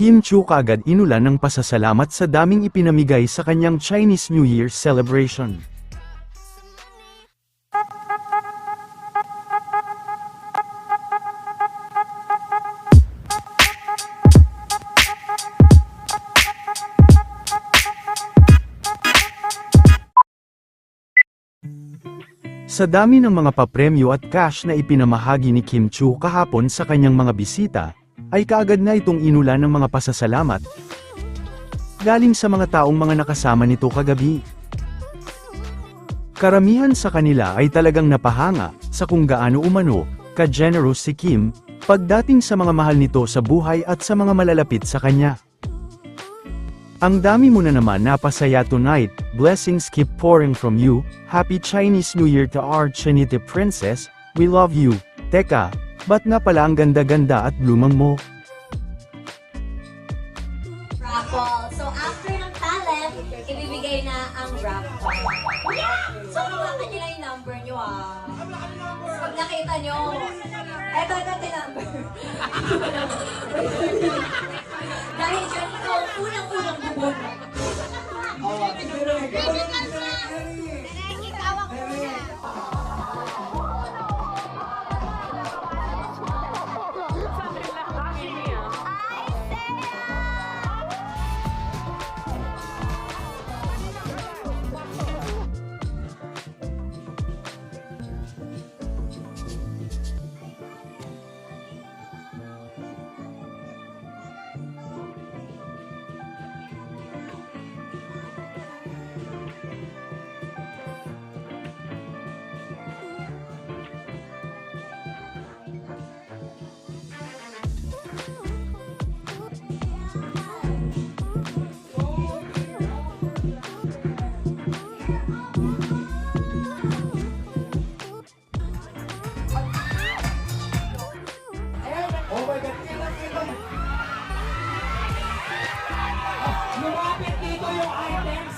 Kim Chu kagad inulan ng pasasalamat sa daming ipinamigay sa kanyang Chinese New Year celebration. Sa dami ng mga papremyo at cash na ipinamahagi ni Kim Chu kahapon sa kanyang mga bisita, ay kaagad na itong inulan ng mga pasasalamat. Galing sa mga taong mga nakasama nito kagabi. Karamihan sa kanila ay talagang napahanga sa kung gaano umano, ka-generous si Kim, pagdating sa mga mahal nito sa buhay at sa mga malalapit sa kanya. Ang dami mo na naman napasaya tonight, blessings keep pouring from you, Happy Chinese New Year to our Chinite Princess, we love you, teka, ba't nga pala ang ganda-ganda at blumang mo? raffle. So, after ng talent, ibibigay na ang raffle. So, hawakan lang yung number nyo ah. Pag nakita nyo, eto, eto, yung number. Lumapit dito yung item